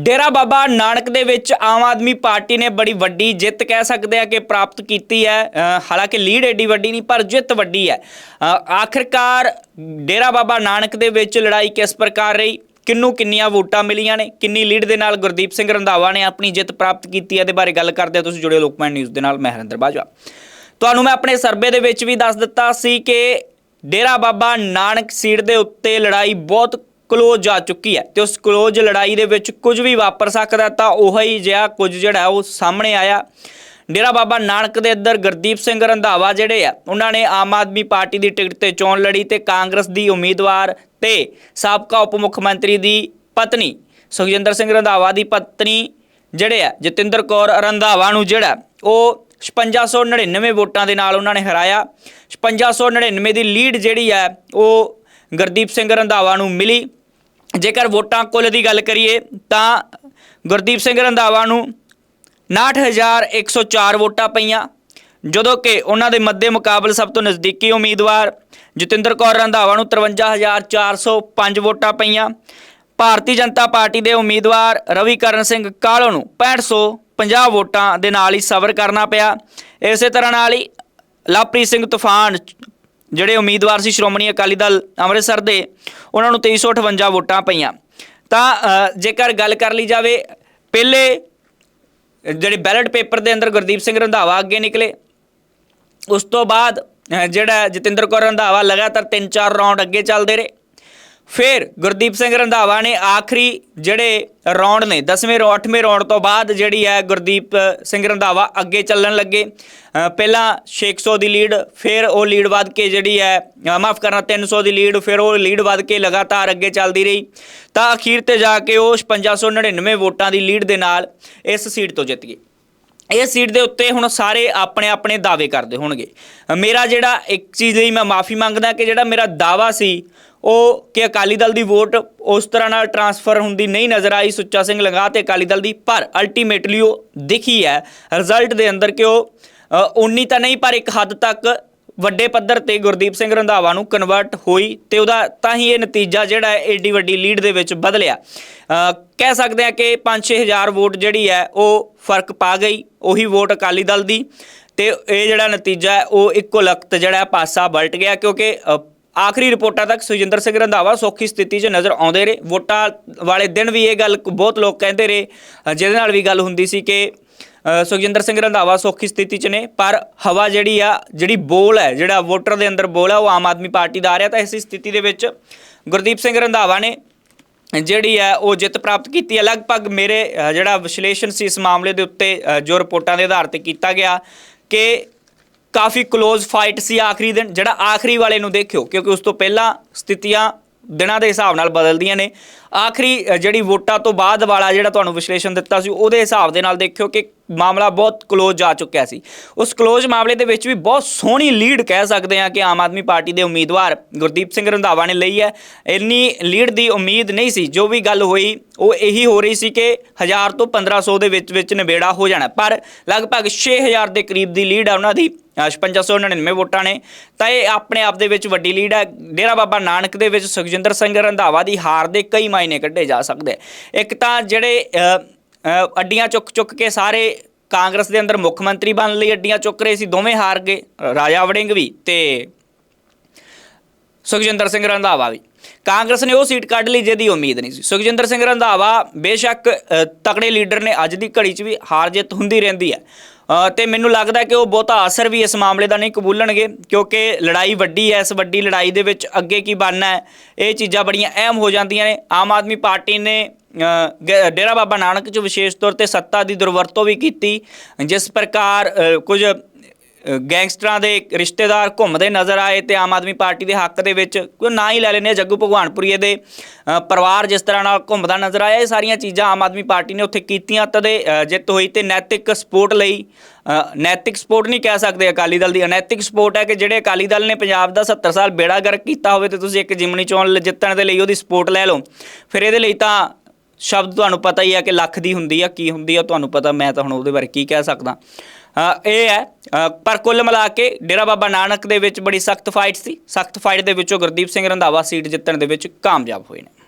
ਡੇਰਾ ਬਾਬਾ ਨਾਨਕ ਦੇ ਵਿੱਚ ਆਮ ਆਦਮੀ ਪਾਰਟੀ ਨੇ ਬੜੀ ਵੱਡੀ ਜਿੱਤ ਕਹਿ ਸਕਦੇ ਆ ਕਿ ਪ੍ਰਾਪਤ ਕੀਤੀ ਹੈ। ਹਾਲਾਂਕਿ ਲੀਡ ਏਡੀ ਵੱਡੀ ਨਹੀਂ ਪਰ ਜਿੱਤ ਵੱਡੀ ਹੈ। ਅ, ਆਖਿਰਕਾਰ ਡੇਰਾ ਬਾਬਾ ਨਾਨਕ ਦੇ ਵਿੱਚ ਲੜਾਈ ਕਿਸ ਪ੍ਰਕਾਰ ਰਹੀ? ਕਿੰਨੂੰ ਕਿੰਨੀਆਂ ਵੋਟਾਂ ਮਿਲੀਆਂ ਨੇ? ਕਿੰਨੀ ਲੀਡ ਦੇ ਨਾਲ ਗੁਰਦੀਪ ਸਿੰਘ ਰੰਧਾਵਾ ਨੇ ਆਪਣੀ ਜਿੱਤ ਪ੍ਰਾਪਤ ਕੀਤੀ ਹੈ? ਇਹਦੇ ਬਾਰੇ ਗੱਲ ਕਰਦੇ ਹਾਂ ਤੁਸੀਂ ਜੁੜੇ ਲੋਕਮੈਨ ਨਿਊਜ਼ ਦੇ ਨਾਲ ਮੈਂ ਹਰਿੰਦਰ ਬਾਜਵਾ। ਤੁਹਾਨੂੰ ਮੈਂ ਆਪਣੇ ਸਰਵੇ ਦੇ ਵਿੱਚ ਵੀ ਦੱਸ ਦਿੱਤਾ ਸੀ ਕਿ ਡੇਰਾ ਬਾਬਾ ਨਾਨਕ ਸੀਟ ਦੇ ਉੱਤੇ ਲੜਾਈ ਬਹੁਤ ਕਲੋਜ਼ ਜਾ ਚੁੱਕੀ ਹੈ ਤੇ ਉਸ ਕਲੋਜ਼ ਲੜਾਈ ਦੇ ਵਿੱਚ ਕੁਝ ਵੀ ਵਾਪਰ ਸਕਦਾ ਤਾਂ ਉਹੀ ਜਿਹਾ ਕੁਝ ਜਿਹੜਾ ਉਹ ਸਾਹਮਣੇ ਆਇਆ। ਡੇਰਾ ਬਾਬਾ ਨਾਨਕ ਦੇ ਅੰਦਰ ਗੁਰਦੀਪ ਸਿੰਘ ਰੰਧਾਵਾ ਜਿਹੜੇ ਆ, ਉਹਨਾਂ ਨੇ ਆਮ ਆਦਮੀ ਪਾਰਟੀ ਦੀ ਟਿਕਟ ਤੇ ਚੋਣ ਲੜੀ ਤੇ ਕਾਂਗਰਸ ਦੀ ਉਮੀਦਵਾਰ ਤੇ ਸਾਬਕਾ ਉਪ ਮੁੱਖ ਮੰਤਰੀ ਦੀ ਪਤਨੀ, ਸੁਖਜਿੰਦਰ ਸਿੰਘ ਰੰਧਾਵਾ ਦੀ ਪਤਨੀ ਜਿਹੜੇ ਆ, ਜਤਿੰਦਰ ਕੌਰ ਰੰਧਾਵਾ ਨੂੰ ਜਿਹੜਾ, ਉਹ 5699 ਵੋਟਾਂ ਦੇ ਨਾਲ ਉਹਨਾਂ ਨੇ ਹਰਾਇਆ। 5699 ਦੀ ਲੀਡ ਜਿਹੜੀ ਹੈ ਉਹ ਗੁਰਦੀਪ ਸਿੰਘ ਰੰਧਾਵਾ ਨੂੰ ਮਿਲੀ। ਜੇਕਰ ਵੋਟਾਂ ਕੁੱਲ ਦੀ ਗੱਲ ਕਰੀਏ, ਤਾਂ ਗੁਰਦੀਪ ਸਿੰਘ ਰੰਧਾਵਾ ਨੂੰ 69104 ਵੋਟਾਂ ਪਈਆਂ, ਜਦੋਂ ਕਿ ਉਹਨਾਂ ਦੇ ਮੱਦੇ ਮੁਕਾਬਲ ਸਭ ਤੋਂ ਨਜ਼ਦੀਕੀ ਉਮੀਦਵਾਰ ਜਤਿੰਦਰ ਕੌਰ ਰੰਧਾਵਾ ਨੂੰ 53405 ਵੋਟਾਂ ਪਈਆਂ। ਭਾਰਤੀ ਜਨਤਾ ਪਾਰਟੀ ਦੇ ਉਮੀਦਵਾਰ ਰਵੀਕਰਨ ਸਿੰਘ ਕਾਲੋ ਨੂੰ 6550 ਵੋਟਾਂ ਦੇ ਨਾਲ ਹੀ ਸਬਰ ਕਰਨਾ ਪਿਆ। ਇਸੇ ਤਰ੍ਹਾਂ ਨਾਲ ਹੀ ਲਵਪ੍ਰੀਤ ਸਿੰਘ ਤੂਫਾਨ ਜਿਹੜੇ ਉਮੀਦਵਾਰ ਸੀ ਸ਼੍ਰੋਮਣੀ ਅਕਾਲੀ ਦਲ ਅੰਮ੍ਰਿਤਸਰ ਦੇ, ਉਹਨਾਂ ਨੂੰ 2358 ਵੋਟਾਂ ਪਈਆਂ। ਤਾਂ ਜੇਕਰ ਗੱਲ ਕਰ ਲਈ ਜਾਵੇ, ਪਹਿਲੇ ਜਿਹੜੇ ਬੈਲਟ ਪੇਪਰ ਦੇ ਅੰਦਰ ਗੁਰਦੀਪ ਸਿੰਘ ਰੰਧਾਵਾ ਅੱਗੇ ਨਿਕਲੇ, ਉਸ ਤੋਂ ਬਾਅਦ ਜਿਹੜਾ ਜਤਿੰਦਰ ਕੌਰ ਰੰਧਾਵਾ ਲਗਾਤਾਰ 3-4 ਰਾਉਂਡ ਅੱਗੇ ਚੱਲਦੇ ਰਹੇ। ਫਿਰ ਗੁਰਦੀਪ ਸਿੰਘ ਰੰਧਾਵਾ ਨੇ ਆਖਰੀ ਜਿਹੜੇ ਰਾਉਂਡ ਨੇ 10ਵੇਂ ਰੌ 8ਵੇਂ ਰਾਉਂਡ ਤੋਂ ਬਾਅਦ ਜਿਹੜੀ ਹੈ ਗੁਰਦੀਪ ਸਿੰਘ ਰੰਧਾਵਾ ਅੱਗੇ ਚੱਲਣ ਲੱਗੇ। ਅ, ਪਹਿਲਾਂ 600 ਦੀ ਲੀਡ ਫਿਰ ਉਹ ਲੀਡ ਵੱਧ ਕੇ ਜਿਹੜੀ ਹੈ ਮਾਫ ਕਰਨਾ 300 ਦੀ ਲੀਡ ਫਿਰ ਉਹ ਲੀਡ ਵੱਧ ਕੇ ਲਗਾਤਾਰ ਅੱਗੇ ਚੱਲਦੀ ਰਹੀ। ਤਾਂ ਅਖੀਰ ਤੇ ਜਾ ਕੇ ਉਹ 5599 ਵੋਟਾਂ ਦੀ ਲੀਡ ਦੇ ਨਾਲ ਇਸ ਸੀਟ ਤੋਂ ਜਿੱਤ ਗਏ। ਇਹ ਸੀਟ ਦੇ ਉੱਤੇ ਹੁਣ ਸਾਰੇ ਆਪਣੇ ਆਪਣੇ ਦਾਅਵੇ ਕਰਦੇ ਹੋਣਗੇ। ਮੇਰਾ ਜਿਹੜਾ ਇੱਕ ਚੀਜ਼ ਲਈ ਮੈਂ ਮਾਫੀ ਮੰਗਦਾ ਕਿ ਜਿਹੜਾ ਮੇਰਾ ਦਾਵਾ ਸੀ ਉਹ ਕਿ ਅਕਾਲੀ ਦਲ ਦੀ ਵੋਟ ਉਸ ਤਰ੍ਹਾਂ ਨਾਲ ਟਰਾਂਸਫਰ ਹੁੰਦੀ ਨਹੀਂ ਨਜ਼ਰ ਆਈ, ਸੁੱਚਾ ਸਿੰਘ ਲੰਗਾ ਤੇ ਅਕਾਲੀ ਦਲ ਦੀ, ਪਰ ਅਲਟੀਮੇਟਲੀ ਉਹ ਦਿਖੀ ਹੈ। ਰਿਜ਼ਲਟ ਦੇ ਅੰਦਰ ਕਿ ਉਹ ਉਨੀ ਤਾਂ ਨਹੀਂ, ਪਰ ਇੱਕ ਹੱਦ ਤੱਕ ਵੱਡੇ ਪੱਧਰ ਤੇ ਗੁਰਦੀਪ ਸਿੰਘ ਰੰਧਾਵਾ ਨੂੰ ਕਨਵਰਟ ਹੋਈ ਤੇ ਉਹਦਾ ਤਾਂ ਹੀ ਇਹ ਨਤੀਜਾ ਜਿਹੜਾ ਹੈ ਏਡੀ ਵੱਡੀ ਲੀਡ ਦੇ ਵਿੱਚ ਬਦਲਿਆ। ਕਹਿ ਸਕਦੇ ਆ ਕਿ 5-6000 ਵੋਟ ਜਿਹੜੀ ਹੈ ਉਹ ਫ਼ਰਕ ਪਾ ਗਈ, ਉਹੀ ਵੋਟ ਅਕਾਲੀ ਦਲ ਦੀ ਤੇ ਇਹ ਜਿਹੜਾ ਨਤੀਜਾ ਹੈ ਉਹ ਇੱਕੋ ਲਖਤ ਜਿਹੜਾ ਪਾਸਾ ਬਲਟ ਗਿਆ ਕਿਉਂਕਿ ਆਖਰੀ ਰਿਪੋਰਟਾਂ ਤੱਕ ਸੁਖਜਿੰਦਰ ਸਿੰਘ ਰੰਧਾਵਾ ਸੌਖੀ ਸਥਿਤੀ 'ਚ ਨਜ਼ਰ ਆਉਂਦੇ ਰਹੇ। ਵੋਟਾਂ ਵਾਲੇ ਦਿਨ ਵੀ ਇਹ ਗੱਲ ਬਹੁਤ ਲੋਕ ਕਹਿੰਦੇ ਰਹੇ ਜਿਹਦੇ ਨਾਲ ਵੀ ਗੱਲ ਹੁੰਦੀ ਸੀ ਕਿ ਸੁਖਜਿੰਦਰ ਸਿੰਘ ਰੰਧਾਵਾ ਸੌਖੀ ਸਥਿਤੀ 'ਚ ਨੇ, ਪਰ ਹਵਾ ਜਿਹੜੀ ਆ, ਜਿਹੜੀ ਬੋਲ ਹੈ, ਜਿਹੜਾ ਵੋਟਰ ਦੇ ਅੰਦਰ ਬੋਲ ਹੈ ਉਹ ਆਮ ਆਦਮੀ ਪਾਰਟੀ ਦਾ ਆ ਰਿਹਾ। ਤਾਂ ਇਸ ਸਥਿਤੀ ਦੇ ਵਿੱਚ ਗੁਰਦੀਪ ਸਿੰਘ ਰੰਧਾਵਾ ਨੇ ਜਿਹੜੀ ਹੈ ਉਹ ਜਿੱਤ ਪ੍ਰਾਪਤ ਕੀਤੀ ਹੈ। ਲਗਭਗ ਮੇਰੇ ਜਿਹੜਾ ਵਿਸ਼ਲੇਸ਼ਣ ਸੀ ਇਸ ਮਾਮਲੇ ਦੇ ਉੱਤੇ ਜੋ ਰਿਪੋਰਟਾਂ ਦੇ ਆਧਾਰ ਤੇ ਕੀਤਾ ਗਿਆ ਕਿ ਕਾਫੀ ক্লোਜ਼ ਫਾਈਟ ਸੀ ਆਖਰੀ ਦਿਨ, ਜਿਹੜਾ ਆਖਰੀ ਵਾਲੇ ਨੂੰ ਦੇਖਿਓ, ਕਿਉਂਕਿ ਉਸ ਤੋਂ ਪਹਿਲਾਂ ਸਥਿਤੀਆਂ ਦਿਨਾਂ ਦੇ ਹਿਸਾਬ ਨਾਲ ਬਦਲਦੀਆਂ ਨੇ। ਆਖਰੀ ਜਿਹੜੀ ਵੋਟਾਂ ਤੋਂ ਬਾਅਦ ਵਾਲਾ ਜਿਹੜਾ ਤੁਹਾਨੂੰ ਵਿਸ਼ਲੇਸ਼ਣ ਦਿੱਤਾ ਸੀ, ਉਹਦੇ ਹਿਸਾਬ ਦੇ ਨਾਲ ਦੇਖਿਓ ਕਿ ਮਾਮਲਾ ਬਹੁਤ ক্লোਜ਼ ਜਾ ਚੁੱਕਿਆ ਸੀ। ਉਸ ক্লোਜ਼ ਮਾਮਲੇ ਦੇ ਵਿੱਚ ਵੀ ਬਹੁਤ ਸੋਹਣੀ ਲੀਡ ਕਹਿ ਸਕਦੇ ਹਾਂ ਕਿ ਆਮ ਆਦਮੀ ਪਾਰਟੀ ਦੇ ਉਮੀਦਵਾਰ ਗੁਰਦੀਪ ਸਿੰਘ ਰੰਧਾਵਾ ਨੇ ਲਈ ਹੈ। ਇੰਨੀ ਲੀਡ ਦੀ ਉਮੀਦ ਨਹੀਂ ਸੀ, ਜੋ ਵੀ ਗੱਲ ਹੋਈ, ਉਹ ਇਹੀ ਹੋ ਰਹੀ ਸੀ ਕਿ 1000 ਤੋਂ 1500 ਦੇ ਵਿੱਚ ਵਿੱਚ ਨਿਬੇੜਾ ਹੋ ਜਾਣਾ। ਪਰ ਲਗਭਗ 6000 ਦੇ ਕਰੀਬ ਦੀ ਲੀਡ ਆ ਉਹਨਾਂ ਦੀ। 5599 ਵੋਟਾਂ ਨੇ। ਤਾਂ ਇਹ ਆਪਣੇ ਆਪ ਦੇ ਵਿੱਚ ਵੱਡੀ ਲੀਡ ਹੈ। ਡੇਰਾ ਬਾਬਾ ਨਾਨਕ ਦੇ ਵਿੱਚ ਸੁਖਜਿੰਦਰ ਸਿੰਘ ਰੰਧਾਵਾ ਦੀ ਹਾਰ ਦੇ ਕਈ ਮਾਇਨੇ ਕੱਢੇ ਜਾ ਸਕਦੇ ਇੱਕ ਤਾਂ ਜਿਹੜੇ ਅੱਡੀਆਂ ਚੁੱਕ ਚੁੱਕ ਕੇ ਸਾਰੇ ਕਾਂਗਰਸ ਦੇ ਅੰਦਰ ਮੁੱਖ ਮੰਤਰੀ ਬਣਨ ਲਈ ਅੱਡੀਆਂ ਚੁੱਕ ਰਹੇ ਸੀ, ਦੋਵੇਂ ਹਾਰ ਗਏ। ਰਾਜਾ ਵੜਿੰਗ ਵੀ ਤੇ ਸੁਖਜਿੰਦਰ ਸਿੰਘ ਰੰਧਾਵਾ ਵੀ। ਕਾਂਗਰਸ ਨੇ ਉਹ ਸੀਟ ਕੱਢ ਲਈ ਜਿਹਦੀ ਉਮੀਦ ਨਹੀਂ ਸੀ। ਸੁਖਜਿੰਦਰ ਸਿੰਘ ਰੰਧਾਵਾ ਬੇਸ਼ੱਕ ਤਕੜੇ ਲੀਡਰ ਨੇ। ਅੱਜ ਦੀ ਘੜੀ 'ਚ ਵੀ ਹਾਰ ਜਿੱਤ ਹੁੰਦੀ ਰਹਿੰਦੀ ਹੈ। ਤੇ ਮੈਨੂੰ ਲੱਗਦਾ ਕਿ ਉਹ ਬਹੁਤਾ ਅਸਰ ਵੀ ਇਸ ਮਾਮਲੇ ਦਾ ਨਹੀਂ ਕਬੂਲਣਗੇ, ਕਿਉਂਕਿ ਲੜਾਈ ਵੱਡੀ ਹੈ, ਇਸ ਵੱਡੀ ਲੜਾਈ ਦੇ ਵਿੱਚ ਅੱਗੇ ਕੀ ਬਣਨਾ ਹੈ, ਇਹ ਚੀਜ਼ਾਂ ਬੜੀਆਂ ਅਹਿਮ ਹੋ ਜਾਂਦੀਆਂ ਨੇ। ਆਮ ਆਦਮੀ ਪਾਰਟੀ ਨੇ ਗ- ਡੇਰਾ ਬਾਬਾ ਨਾਨਕ 'ਚ ਵਿਸ਼ੇਸ਼ ਤੌਰ ਤੇ ਸੱਤਾ ਦੀ ਦੁਰਵਰਤੋਂ ਵੀ ਕੀਤੀ, ਜਿਸ ਪ੍ਰਕਾਰ ਕੁਝ ਗੈਂਗਸਟਰਾਂ ਦੇ ਰਿਸ਼ਤੇਦਾਰ ਘੁੰਮਦੇ ਨਜ਼ਰ ਆਏ ਤੇ ਆਮ ਆਦਮੀ ਪਾਰਟੀ ਦੇ ਹੱਕ ਦੇ ਵਿੱਚ ਕੋਈ ਨਾ ਹੀ ਲੈ ਲੈਨੇ ਜੱਗੂ ਭਗਵਾਨਪੁਰੀਏ ਦੇ ਪਰਿਵਾਰ ਜਿਸ ਤਰ੍ਹਾਂ ਨਾਲ ਘੁੰਮਦਾ ਨਜ਼ਰ ਆਇਆ, ਇਹ ਸਾਰੀਆਂ ਚੀਜ਼ਾਂ ਆਮ ਆਦਮੀ ਪਾਰਟੀ ਨੇ ਉੱਥੇ ਕੀਤੀਆਂ ਤਦੇ ਜਿੱਤ ਹੋਈ ਤੇ ਨੈਤਿਕ ਸਪੋਰਟ ਲਈ ਨੈਤਿਕ ਸਪੋਰਟ ਨਹੀਂ ਕਹਿ ਸਕਦੇ ਅਕਾਲੀ ਦਲ ਦੀ, ਅਨੈਤਿਕ ਸਪੋਰਟ ਹੈ ਕਿ ਜਿਹੜੇ ਅਕਾਲੀ ਦਲ ਨੇ ਪੰਜਾਬ ਦਾ 70 ਸਾਲ ਬੇੜਾ ਗਰਕ ਕੀਤਾ ਹੋਵੇ ਤੇ ਤੁਸੀਂ ਇੱਕ ਜਿਮਨੀ ਚੋਣ ਜਿੱਤਣ ਦੇ ਲਈ ਉਹਦੀ ਸਪੋਰਟ ਲੈ ਲਓ। ਫਿਰ ਇਹਦੇ ਲਈ ਤਾਂ ਸ਼ਬਦ ਤੁਹਾਨੂੰ ਪਤਾ ਹੀ ਹੈ ਕਿ ਲੱਖ ਦੀ ਹੁੰਦੀ ਆ, ਕੀ ਹੁੰਦੀ ਆ, ਤੁਹਾਨੂੰ ਪਤਾ, ਮੈਂ ਤਾਂ ਹੁਣ ਉਹਦੇ ਬਾਰੇ ਕੀ ਕਹਿ ਸਕਦਾ। ਇਹ ਹੈ ਪਰ ਕੁੱਲ ਮਿਲਾ ਕੇ ਡੇਰਾ ਬਾਬਾ ਨਾਨਕ ਦੇ ਵਿੱਚ ਬੜੀ ਸਖਤ ਫਾਈਟ ਸੀ। ਸਖਤ ਫਾਈਟ ਦੇ ਵਿੱਚੋਂ ਗੁਰਦੀਪ ਸਿੰਘ ਰੰਧਾਵਾ ਸੀਟ ਜਿੱਤਣ ਦੇ ਵਿੱਚ ਕਾਮਯਾਬ ਹੋਏ ਨੇ।